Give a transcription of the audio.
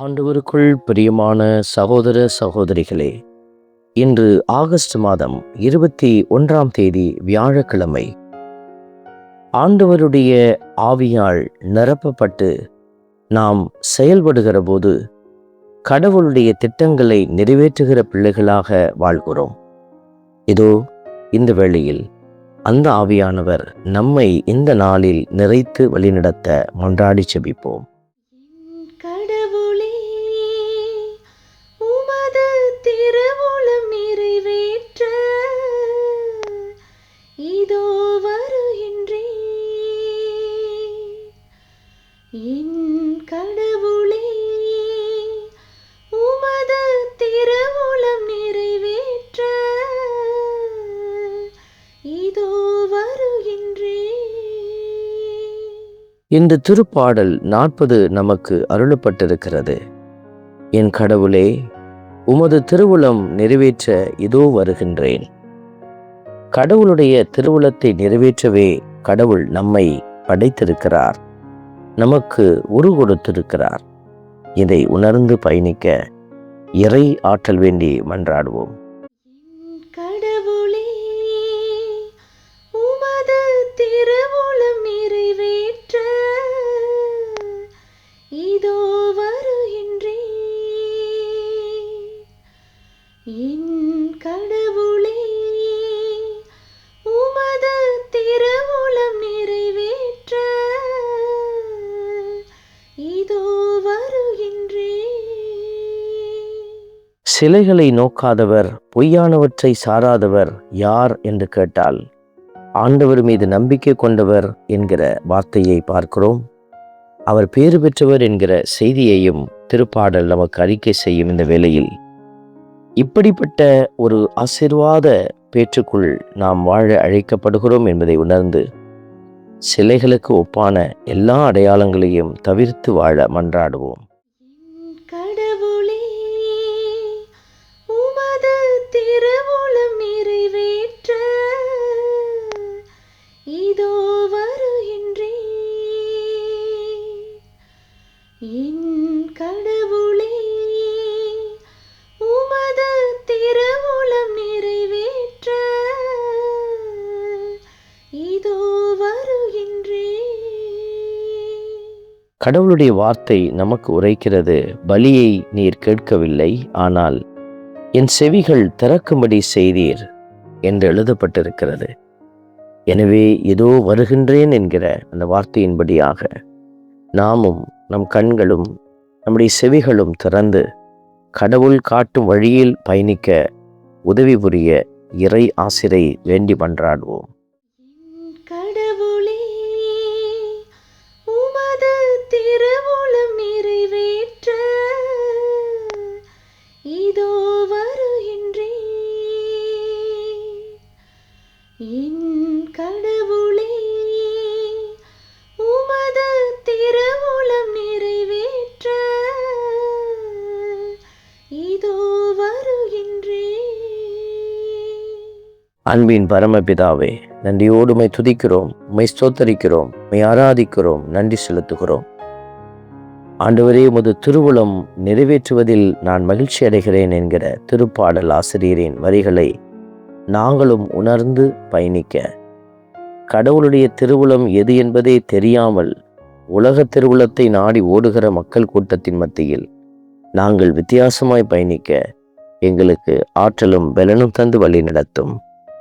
ஆண்டவருக்குள் பிரியமான சகோதர சகோதரிகளே இன்று ஆகஸ்ட் மாதம் இருபத்தி ஒன்றாம் தேதி வியாழக்கிழமை. ஆண்டவருடைய ஆவியால் நிரப்பப்பட்டு நாம் செயல்படுகிற போது கடவுளுடைய திட்டங்களை நிறைவேற்றுகிற பிள்ளைகளாக வாழ்கிறோம். இதோ இந்த வேளையில் அந்த ஆவியானவர் நம்மை இந்த நாளில் நிறைத்து வழிநடத்த மன்றாடி செபிப்போம். இந்த திருப்பாடல் நாற்பது நமக்கு அருளப்பட்டிருக்கிறது. என் கடவுளே உமது திருவுளம் நிறைவேற்ற இதோ வருகின்றேன். கடவுளுடைய திருவுளத்தை நிறைவேற்றவே கடவுள் நம்மை படைத்திருக்கிறார். நமக்கு உரு கொடுத்திருக்கிறார். இதை உணர்ந்து பயணிக்க இறை ஆற்றல் வேண்டி மன்றாடுவோம். சிலைகளை நோக்காதவர் பொய்யானவற்றை சாராதவர் யார் என்று கேட்டால் ஆண்டவர் மீது நம்பிக்கை கொண்டவர் என்கிற வார்த்தையை பார்க்கிறோம். அவர் பேறு பெற்றவர் என்கிற செய்தியையும் திருப்பாடல் நமக்கு அறிக்கை செய்யும் இந்த வேளையில் இப்படிப்பட்ட ஒரு ஆசிர்வாத பேற்றுக்குள் நாம் வாழ அழைக்கப்படுகிறோம் என்பதை உணர்ந்து சிலைகளுக்கு ஒப்பான எல்லா அடையாளங்களையும் தவிர்த்து வாழ மன்றாடுவோம். கடவுளுடைய வார்த்தை நமக்கு உரைக்கிறது பலியை நீர் கேட்கவில்லை ஆனால் என் செவிகள் திறக்கும்படி செய்தீர் என்று எழுதப்பட்டிருக்கிறது. எனவே ஏதோ வருகின்றேன் என்கிற அந்த வார்த்தையின்படியாக நாமும் நம் கண்களும் நம்முடைய செவிகளும் திறந்து கடவுள் காட்டும் வழியில் பயணிக்க உதவி புரிய இறை ஆசிரை வேண்டி மன்றாடுவோம். அன்பின் பரமபிதாவே நன்றியோடு மை துதிக்கிறோம் மை ஸ்தோத்தரிக்கிறோம் மை ஆராதிக்கிறோம் நன்றி செலுத்துகிறோம். ஆண்டவரே உமது திருவுளம் நிறைவேற்றுவதில் நான் மகிழ்ச்சி அடைகிறேன் என்கிற திருப்பாடல் ஆசிரியரின் வரிகளை நாங்களும் உணர்ந்து பயணிக்க. கடவுளுடைய திருவுளம் எது என்பதே தெரியாமல் உலக திருவுளத்தை நாடி ஓடுகிற மக்கள் கூட்டத்தின் மத்தியில் நாங்கள் வித்தியாசமாய் பயணிக்க எங்களுக்கு ஆற்றலும் பலனும் தந்து வழி நடத்தும்